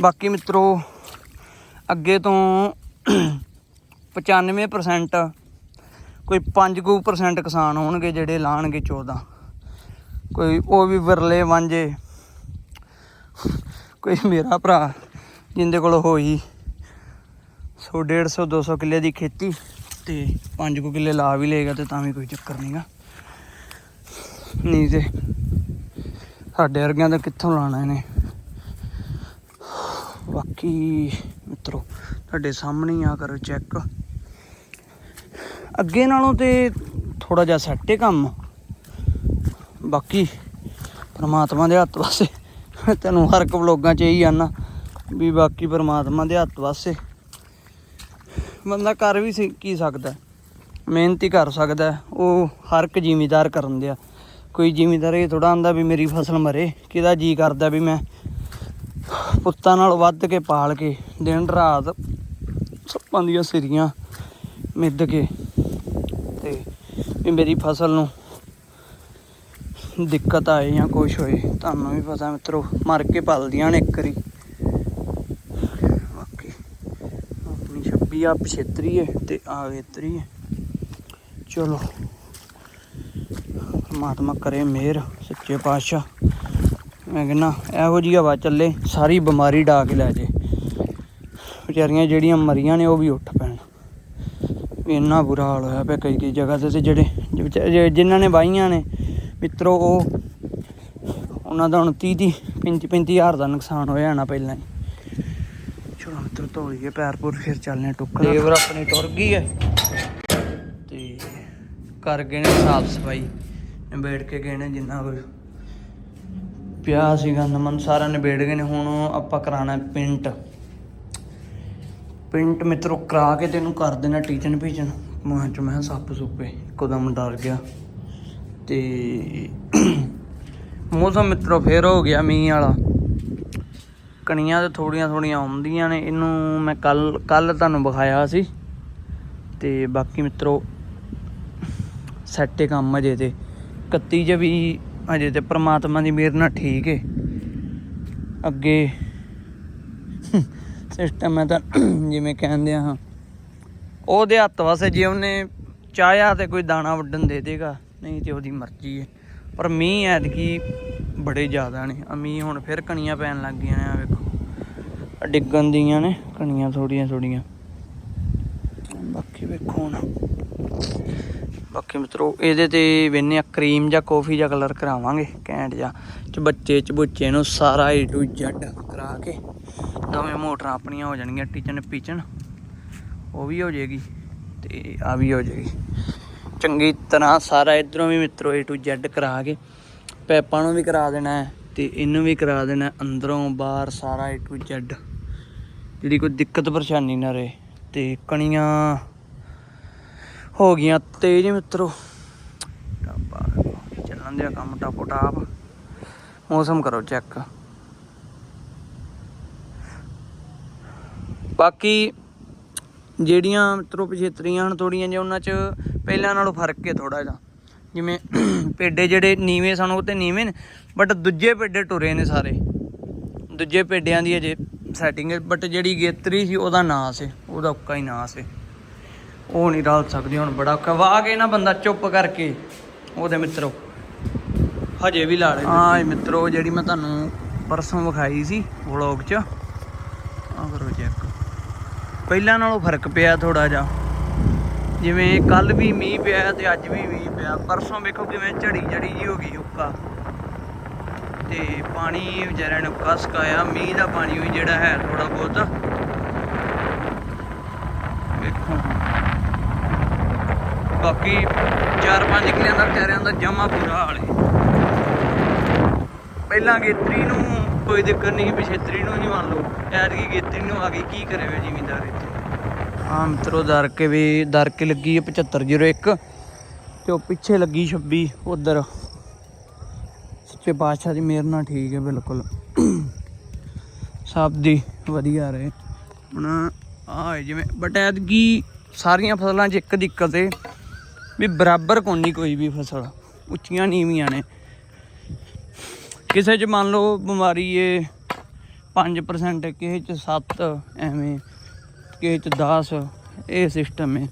ਬਾਕੀ ਮਿੱਤਰੋ, ਅੱਗੇ ਤੋਂ 95% ਕੋਈ 5% ਕਿਸਾਨ ਹੋਣਗੇ ਜਿਹੜੇ ਲਾਣਗੇ 14 ਕੋਈ ਉਹ ਵੀ ਵਿਰਲੇ ਵਾਂਝੇ। ਕੋਈ ਮੇਰਾ ਭਰਾ ਜਿੰਦੇ ਕੋਲ ਹੋਈ 100 150 200 ਕਿੱਲੇ ਦੀ ਖੇਤੀ ਤੇ 5 ਕੁ ਕਿੱਲੇ ਲਾ ਵੀ ਲਏਗਾ ਤੇ ਤਾਂ ਵੀ ਕੋਈ ਚੱਕਰ ਨਹੀਂਗਾ ਨਹੀਂ ਤੇ ਸਾਡੇ ਵਰਗਿਆਂ ਦਾ ਕਿੱਥੋਂ ਲਾਣਾ ਇਹਨੇ? ਬਾਕੀ ਮਿੱਤਰੋ, ਤੁਹਾਡੇ ਸਾਹਮਣੇ ਆ, ਕਰੋ ਚੈੱਕ। ਅੱਗੇ ਨਾਲੋਂ ਤੇ ਥੋੜਾ ਜਿਹਾ ਸੈੱਟ ਹੈ ਕੰਮ। ਬਾਕੀ ਪਰਮਾਤਮਾ ਦੇ ਹੱਥ ਵਾਸੇ ਤੈਨੂੰ ਹਰ ਇੱਕ ਵਲੋਗਾਂ 'ਚ ਇਹੀ ਆਨਾ ਵੀ ਬਾਕੀ ਪਰਮਾਤਮਾ ਦੇ ਹੱਥ ਵਾਸੇ ਬੰਦਾ ਕਰ ਵੀ ਸੀ- ਕੀ ਸਕਦਾ ਮਿਹਨਤ ਹੀ ਕਰ ਸਕਦਾ ਉਹ ਹਰ ਇੱਕ ਜ਼ਿਮੀਦਾਰ ਕਰਨ ਦਿਆ। ਕੋਈ ਜ਼ਿਮੀਦਾਰ ਇਹ ਥੋੜਾ ਆਂਦਾ ਵੀ ਮੇਰੀ ਫਸਲ ਮਰੇ, ਕਿਹਦਾ ਜੀ ਕਰਦਾ ਵੀ ਮੈਂ ਪੁੱਤਾਂ ਨਾਲ ਵੱਧ ਕੇ ਪਾਲ ਕੇ, ਦਿਨ ਰਾਤ ਸੱਪਾਂ ਦੀਆਂ ਸਿਰੀਆਂ ਮਿੱਧ ਕੇ। ਵੀ ਮੇਰੀ ਫਸਲ ਨੂੰ ਦਿੱਕਤ ਆਏ ਜਾਂ ਕੁਛ ਹੋਏ, ਤੁਹਾਨੂੰ ਵੀ ਪਤਾ ਮਿੱਤਰੋ, ਮਰ ਕੇ ਪਲਦੀਆਂ ਨੇ ਇੱਕ ਵਾਰੀ। ਬਾਕੀ ਆਪਣੀ 26 ਆ 75 ਹੈ ਤੇ ਆ 73 ਹੈ ਚਲੋ, ਪਰਮਾਤਮਾ ਕਰੇ ਮਿਹਰ, ਸੱਚੇ ਪਾਤਸ਼ਾਹ। ਮੈਂ ਕਹਿੰਦਾ, ਇਹੋ ਜਿਹੀ ਹਵਾ ਚੱਲੇ, ਸਾਰੀ ਬਿਮਾਰੀ ਡਾ ਕੇ ਲੈ ਜੇ। ਵਿਚਾਰੀਆਂ ਜਿਹੜੀਆਂ ਮਰੀਆਂ ਨੇ, ਉਹ ਵੀ ਉੱਠ ਪੈਣ। ਇੰਨਾ ਬੁਰਾ ਹਾਲ ਹੋਇਆ ਪਿਆ ਕਈ ਕਈ ਜਗ੍ਹਾ ਤੇ ਜਿਹੜੇ ਜਿਨ੍ਹਾਂ ਨੇ ਵਾਹੀਆਂ ਨੇ ਮਿੱਤਰੋ ਉਹ ਉਹਨਾਂ ਦਾ ਹੁਣ 30 ਦੀ 35 35 ਹਜ਼ਾਰ ਦਾ ਨੁਕਸਾਨ ਹੋਇਆ ਨਾ ਪਹਿਲਾਂ ਹੀ। ਚਲੋ ਮਿੱਤਰ ਧੋਲੀਏ ਪੈਰ ਪੂਰ ਫਿਰ ਚੱਲਨੇ ਟੁੱਕ ਲੇਬਰ ਆਪਣੀ ਟੁਰ ਗਈ ਹੈ। ਤੇ ਕਰ ਗਏ ਨੇ ਸਾਫ਼ ਸਫ਼ਾਈ ਨਿਬੇੜ ਕੇ ਗਏ ਨੇ ਜਿੰਨਾ ਕੁ ਪਿਆ ਸੀਗਾ ਨਮਨ ਸਾਰਾ ਨਿਬੇੜ ਗਏ ਨੇ ਹੁਣ ਆਪਾਂ ਕਰਾਣਾ ਪਿੰਟ। ਪਿੰਟ ਮਿੱਤਰੋ, ਕਰਾ ਕੇ ਤੈਨੂੰ ਕਰ ਦੇਣਾ ਟੀਚਨ ਪੀਚਨ ਮਾਂ ਚ ਮੈਂ ਕਿਹਾ ਸੱਪ ਸੁੱਪੇ, ਇੱਕਦਮ ਡਰ ਗਿਆ। ਤੇ ਮੌਸਮ ਮਿੱਤਰੋ ਫੇਰ ਹੋ ਗਿਆ ਮੀਂਹ ਵਾਲਾ। ਕਣੀਆਂ ਤੇ ਥੋੜੀਆਂ ਥੋੜੀਆਂ ਆਉਂਦੀਆਂ ਨੇ, ਇਹਨੂੰ ਮੈਂ ਕੱਲ ਕੱਲ ਤੁਹਾਨੂੰ ਵਿਖਾਇਆ ਸੀ। ਤੇ ਬਾਕੀ ਮਿੱਤਰੋ ਸੈੱਟੇ ਕੰਮ ਅਜੇ ਤੇ। 31 ਚ ਵੀ ਅਜੇ ਤੇ ਪ੍ਰਮਾਤਮਾ ਦੀ ਮਿਹਰ ਨਾਲ ਠੀਕ ਏ। ਅੱਗੇ ਸਿਸਟਮ ਹੈ ਤਾਂ ਜਿਵੇਂ ਕਹਿੰਦੇ ਆ ਉਹਦੇ ਹੱਥ ਵਾਸਤੇ ਜੇ ਉਹਨੇ ਚਾਹਿਆ ਤੇ ਕੋਈ ਦਾਣਾ ਵੱਢਣ ਦੇ ਦੇਗਾ, ਨਹੀਂ ਤੇ ਉਹਦੀ ਮਰਜ਼ੀ ਹੈ। ਪਰ ਮੀਂਹ ਐਤਕੀ ਬੜੇ ਜ਼ਿਆਦਾ ਨੇ। ਆ ਮੀਂਹ ਹੁਣ ਫਿਰ ਕਣੀਆਂ ਪੈਣ ਲੱਗ ਗਈਆਂ ਨੇ ਆ ਵੇਖੋ। ਡਿੱਗਣ ਦੀਆਂ ਨੇ, ਕਣੀਆਂ ਥੋੜੀਆਂ ਥੋੜੀਆਂ ਬਾਕੀ ਵੇਖੋ ਹੁਣ। ਬਾਕੀ ਮਿੱਤਰੋ, ਇਹਦੇ ਤੇ ਵੇਨੇ ਆ ਕਰੀਮ ਜਾਂ ਕਾਫੀ ਜਾਂ ਕਲਰ ਕਰਾਵਾਂਗੇ, ਕੈਂਟ ਜਾਂ। ਚ ਬੱਚੇ ਚ ਬੁੱਚੇ ਨੂੰ ਸਾਰਾ ਏ ਟੂ ਜ਼ੈਡ ਕਰਾ ਕੇ। ਦੋਵੇਂ ਮੋਟਰਾਂ ਆਪਣੀਆਂ ਹੋ ਜਾਣਗੀਆਂ ਟੀਚਨ ਪੀਚਨ ਉਹ ਵੀ ਹੋ ਜਾਏਗੀ ਤੇ ਆ ਵੀ ਹੋ ਜਾਏਗੀ। ਚੰਗੀ ਤਰ੍ਹਾਂ ਸਾਰਾ ਇਧਰੋਂ ਵੀ ਮਿੱਤਰੋ ਏ ਟੂ ਜ਼ੈਡ ਕਰਾ ਕੇ ਪੈਪਾਂ ਨੂੰ ਵੀ ਕਰਾ ਦੇਣਾ ਹੈ ਤੇ ਇਹਨੂੰ ਵੀ ਕਰਾ ਦੇਣਾ ਅੰਦਰੋਂ ਬਾਹਰ ਸਾਰਾ ਏ ਟੂ ਜ਼ੈਡ ਜਿਹੜੀ ਕੋਈ ਦਿੱਕਤ ਪਰੇਸ਼ਾਨੀ ਨਾ ਰਹੇ ਤੇ ਕਣੀਆਂ ਹੋ ਗਈਆਂ ਤੇਜ਼ ਮਿੱਤਰੋ। ਟਾਪਾ ਚੱਲਣ ਦਿਆ ਕੰਮ ਟਾਪੋ ਟਾਪ ਮੌਸਮ ਕਰੋ ਚੈੱਕ। ਬਾਕੀ ਜਿਹੜੀਆਂ ਮਿੱਤਰੋ ਪਿਛੇਤਰੀਆਂ ਹਨ ਥੋੜੀਆਂ ਜਿਹਾ ਉਹਨਾਂ 'ਚ ਪਹਿਲਾਂ ਨਾਲੋਂ ਫ਼ਰਕ ਹੈ ਥੋੜਾ ਜਿਹਾ। ਜਿਵੇਂ ਪੇਡੇ ਜਿਹੜੇ ਨੀਵੇਂ ਸਨ, ਉਹ ਤੇ ਨੀਵੇਂ ਨੇ ਬਟ ਦੂਜੇ ਪੇਡੇ ਟੁਰੇ ਨੇ ਸਾਰੇ। ਦੂਜੇ ਪੇਡਿਆਂ ਦੀ ਅਜੇ ਸੈਟਿੰਗ ਹੈ ਬਟ ਜਿਹੜੀ ਗੇਤਰੀ ਸੀ, ਉਹਦਾ ਨਾਂ ਸੀ, ਉਹਦਾ ਉੱਕਾ ਹੀ ਨਾਂ ਸੀ। ਉਹ ਨਹੀਂ ਰਲ ਸਕਦੀ, ਹੁਣ ਬੜਾ ਔਖਾ। ਵਾਹ ਕੇ ਨਾ ਬੰਦਾ ਚੁੱਪ ਕਰਕੇ, ਉਹਦੇ ਮਿੱਤਰੋ। ਹਜੇ ਵੀ ਲਾ ਲੈ ਹਾਂ ਇਹ ਮਿੱਤਰੋ, ਜਿਹੜੀ ਮੈਂ ਤੁਹਾਨੂੰ ਪਰਸੋਂ ਵਿਖਾਈ ਸੀ ਵਲੌਗ 'ਚ ਪਹਿਲਾਂ ਨਾਲੋਂ ਫ਼ਰਕ ਪਿਆ ਥੋੜਾ ਜਿਹਾ। ਜਿਵੇਂ ਕੱਲ ਵੀ ਮੀਂਹ ਪਿਆ ਤੇ ਅੱਜ ਵੀ ਮੀਂਹ ਪਿਆ। ਪਰਸੋਂ ਵੇਖੋ ਕਿਵੇਂ ਝੜੀ ਝੜੀ ਜੀ ਹੋ ਗਈ ਉੱਕਾ। ਤੇ ਪਾਣੀ ਵਿਚਾਰਿਆਂ ਨੇ ਉੱਕਾ ਸਕਾਇਆ। ਮੀਂਹ ਦਾ ਪਾਣੀ ਵੀ ਜਿਹੜਾ ਹੈ ਥੋੜਾ ਬਹੁਤ। ਵੇਖੋ ਬਾਕੀ 4-5 ਕਿਲਿਆਂ ਦਾ ਵਿਚਾਰਿਆਂ ਦਾ ਜਮਾ ਪੂਰਾ ਹਾਲ ਹੈ। ਪਹਿਲਾਂ ਗੇਤਰੀ ਨੂੰ ਕੋਈ ਦਿੱਕਤ ਨਹੀਂ ਪਿਛੇਤਰੀ ਨੂੰ ਨਹੀਂ ਮੰਨ ਲਓ, ਐਤਕੀ ਗੇਤਰੀ ਨੂੰ ਆ ਗਈ, ਕੀ ਕਰੇ ਵੇ ਜ਼ਿਮੀਂਦਾਰ ਇੱਥੇ? ਆ ਮਿੱਤਰੋ ਦਰ ਕੇ ਵੀ ਦਰ ਕੇ ਲੱਗੀ ਹੈ 7501 ਤੇ ਉਹ ਪਿੱਛੇ ਲੱਗੀ 26 ਉਧਰ। ਸੱਚੇ ਪਾਤਸ਼ਾਹ ਦੀ ਮਿਹਰ ਨਾਲ ਠੀਕ ਹੈ, ਬਿਲਕੁਲ। ਸਭ ਦੀ ਵਧੀਆ ਰਹੇ। ਹੁਣ ਆ ਜਿਵੇਂ ਬਟ ਐਤਕੀ ਸਾਰੀਆਂ ਫਸਲਾਂ 'ਚ ਇੱਕ ਦਿੱਕਤ ਏ, ਵੀ ਬਰਾਬਰ ਕੋਨੀ ਕੋਈ ਵੀ ਫਸਲ। ਉੱਚੀਆਂ ਨੀਵੀਆਂ ਨੇ। ਕਿਸੇ 'ਚ ਮੰਨ ਲਓ ਬਿਮਾਰੀ ਏ 5% ਕਿਸੇ 'ਚ 7 ਐਵੇਂ, ਕਿਸੇ 'ਚ 10 ਇਹ ਸਿਸਟਮ ਏ।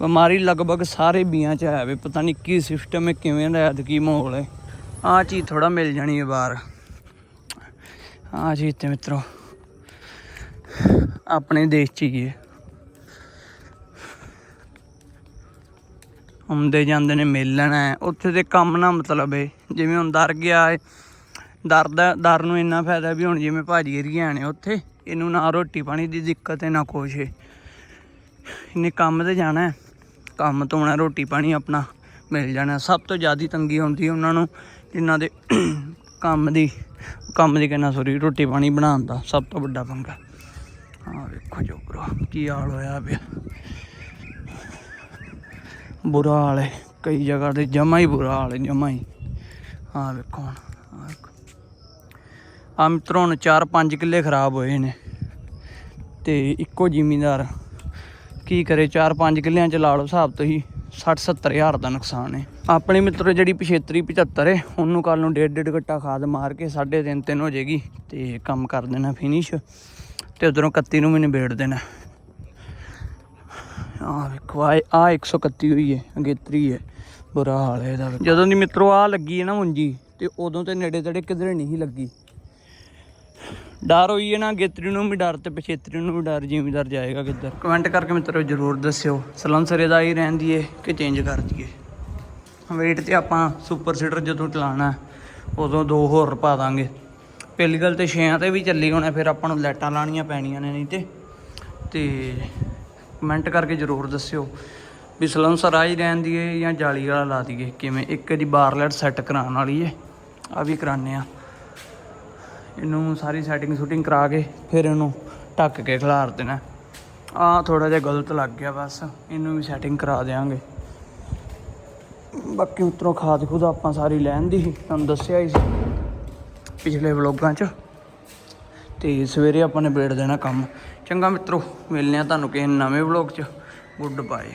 ਬਿਮਾਰੀ ਲਗਭਗ ਸਾਰੇ ਬੀਆਂ 'ਚ ਹੈ ਵੇ, ਪਤਾ ਨਹੀਂ ਕੀ ਸਿਸਟਮ ਹੈ ਕਿਵੇਂ ਦਾ ਕੀ ਮਾਹੌਲ ਹੈ ਆ ਚੀਜ਼ ਥੋੜਾ ਮਿਲ ਜਾਣੀ ਹੈ ਬਾਹਰ। ਆ ਚੀਜ਼ ਤੇ ਮਿੱਤਰੋ, ਆਪਣੇ ਦੇਸ਼ 'ਚ ਹੀ ਹੈ ਆਉਂਦੇ ਜਾਂਦੇ ਨੇ ਮਿਲਣ ਹੈ ਉੱਥੇ ਦੇ ਕੰਮ ਨਾ ਮਤਲਬ ਹੈ ਜਿਵੇਂ ਹੁਣ ਦਰ ਗਿਆ ਹੈ ਦਰ ਦਾ ਦਰ ਨੂੰ ਇੰਨਾ ਫਾਇਦਾ ਵੀ ਹੁਣ ਜਿਵੇਂ ਭਾਜੀ ਏਰੀਆ ਨੇ ਉੱਥੇ, ਇਹਨੂੰ ਨਾ ਰੋਟੀ ਪਾਣੀ ਦੀ ਦਿੱਕਤ ਹੈ, ਨਾ ਕੁਛ ਇਹਨੇ ਕੰਮ ਤੇ ਜਾਣਾ ਕੰਮ ਤੋਂ ਆਉਣਾ ਰੋਟੀ ਪਾਣੀ ਆਪਣਾ ਮਿਲ ਜਾਣਾ। ਸਭ ਤੋਂ ਜ਼ਿਆਦਾ ਤੰਗੀ ਹੁੰਦੀ ਉਹਨਾਂ ਨੂੰ, ਜਿਨ੍ਹਾਂ ਦੇ ਕੰਮ ਦੀ ਕੰਮ ਦੀ ਕਹਿੰਦਾ ਸੋਰੀ ਰੋਟੀ ਪਾਣੀ ਬਣਾਉਣ ਦਾ ਸਭ ਤੋਂ ਵੱਡਾ ਪੰਗਾ। ਆ ਵੇਖੋ ਜੋ ਬਰੋ ਕੀ ਹਾਲ ਹੋਇਆ ਪਿਆ। ਬੁਰਾ ਹਾਲ ਹੈ, ਕਈ ਜਗ੍ਹਾ ਤੇ ਜਮਾ ਹੀ ਬੁਰਾ ਹਾਲ ਹੈ, ਜਮਾ ਹੀ। ਆ ਵੇਖੋ ਹੁਣ। ਆ ਮਿੱਤਰੋਂ ਹੁਣ 4-5 ਕਿੱਲੇ ਖਰਾਬ ਹੋਏ ਨੇ ਤੇ ਇੱਕੋ ਜ਼ਿਮੀਂਦਾਰ ਕੀ ਕਰੇ 4-5 ਕਿੱਲਿਆਂ ਚ ਲਾ ਲਓ ਹਿਸਾਬ ਤੁਸੀਂ ਹੀ 60-70 ਹਜ਼ਾਰ ਦਾ ਨੁਕਸਾਨ ਹੈ। ਆਪਣੇ ਮਿੱਤਰੋ ਜਿਹੜੀ 75 75 ਹੈ, ਉਹਨੂੰ ਕੱਲ ਨੂੰ ਡੇਢ ਡੇਢ ਘੱਟਾ ਖਾਦ ਮਾਰ ਕੇ 3.5 ਤਿੰਨ ਹੋ ਜਾਏਗੀ ਤੇ ਕੰਮ ਕਰ ਦੇਣਾ ਫਿਨਿਸ਼ ਤੇ ਉਧਰੋਂ 31 ਨੂੰ ਵੀ ਨਿਬੇੜ ਦੇਣਾ। ਆ ਵੇਖੋ ਆ ਆ 131 ਹੋਈ ਹੈ, ਅਗੇਤਰੀ ਹੈ, ਬੁਰਾ ਹਾਲ ਹੈ ਇਹਦਾ। ਜਦੋਂ ਦੀ ਮਿੱਤਰੋ ਆ ਲੱਗੀ ਹੈ ਨਾ ਮੁੰਜੀ ਤੇ ਉਦੋਂ ਤੇ ਨੇੜੇ ਤੇੜੇ ਕਿਧਰੇ ਨਹੀਂ ਲੱਗੀ। ਡਰ ਹੋਈ ਹੈ ਨਾ ਗੇਤਰੀ ਨੂੰ ਵੀ ਡਰ ਤੇ ਪਛੇਤਰੀ ਨੂੰ ਵੀ ਡਰ, ਜ਼ਿਮੀਦਾਰ ਜਾਏਗਾ ਕਿੱਧਰ? ਕਮੈਂਟ ਕਰਕੇ ਮਿੱਤਰੋ ਜਰੂਰ ਦੱਸਿਓ। ਸਲੰਸਰੇ ਦਾ ਹੀ ਰਹਿਣ ਦੀਏ ਕਿ ਚੇਂਜ ਕਰ ਦਈਏ? ਵੇਟ ਤੇ ਆਪਾਂ ਸੁਪਰ ਸੀਟਰ ਜਦੋਂ ਚਲਾਣਾ ਉਦੋਂ ਦੋ ਹੋਰ ਪਾ ਦਾਂਗੇ। ਪਹਿਲੀ ਗੱਲ ਤੇ ਛੇਆਂ ਤੇ ਵੀ ਚੱਲੀ ਹੋਣਾ, ਫਿਰ ਆਪਾਂ ਨੂੰ ਲਾਈਟਾਂ ਲਾਣੀਆਂ ਪੈਣੀਆਂ ਨੇ ਨਹੀਂ ਤੇ। ਤੇ ਕਮੈਂਟ ਕਰਕੇ ਜਰੂਰ ਦੱਸਿਓ ਵੀ ਸਲੰਸਰ ਆ ਹੀ ਰਹਿਣ ਦੀਏ ਜਾਂ ਜਾਲੀ ਵਾਲਾ ਲਾ ਦਈਏ। ਕਿਵੇਂ? ਇੱਕ ਦੀ ਬਾਰਲੈਟ ਸੈੱਟ ਕਰਾਉਣ ਵਾਲੀ ਏ। ਆ ਵੀ ਕਰਾਣੇ ਆ। ਇਹਨੂੰ ਸਾਰੀ ਸੈਟਿੰਗ ਸ਼ੂਟਿੰਗ ਕਰਾ ਕੇ ਫਿਰ ਇਹਨੂੰ ਢੱਕ ਕੇ ਖਿਲਾਰ ਦੇਣਾ। ਆ ਥੋੜਾ ਜਿਹਾ ਗਲਤ ਲੱਗ ਗਿਆ ਬਸ, ਇਹਨੂੰ ਵੀ ਸੈਟਿੰਗ ਕਰਾ ਦੇਵਾਂਗੇ ਬਾਕੀ ਉਤਰੋਂ ਖਾਦ ਖੁਦ ਆਪਾਂ ਸਾਰੀ ਲੈਣ ਦੀ ਸੀ, ਤੁਹਾਨੂੰ ਦੱਸਿਆ ਹੀ ਸੀ ਪਿਛਲੇ ਵਲੋਗਾਂ 'ਚ। ਤੇ ਸਵੇਰੇ ਆਪਾਂ ਨੇ ਬੇੜ ਦੇਣਾ ਕੰਮ। ਚੰਗਾ ਮਿੱਤਰੋ ਮਿਲਨੇ ਆ ਤੁਹਾਨੂੰ ਕਿਸੇ ਨਵੇਂ ਵਲੋਗ 'ਚ। Good bye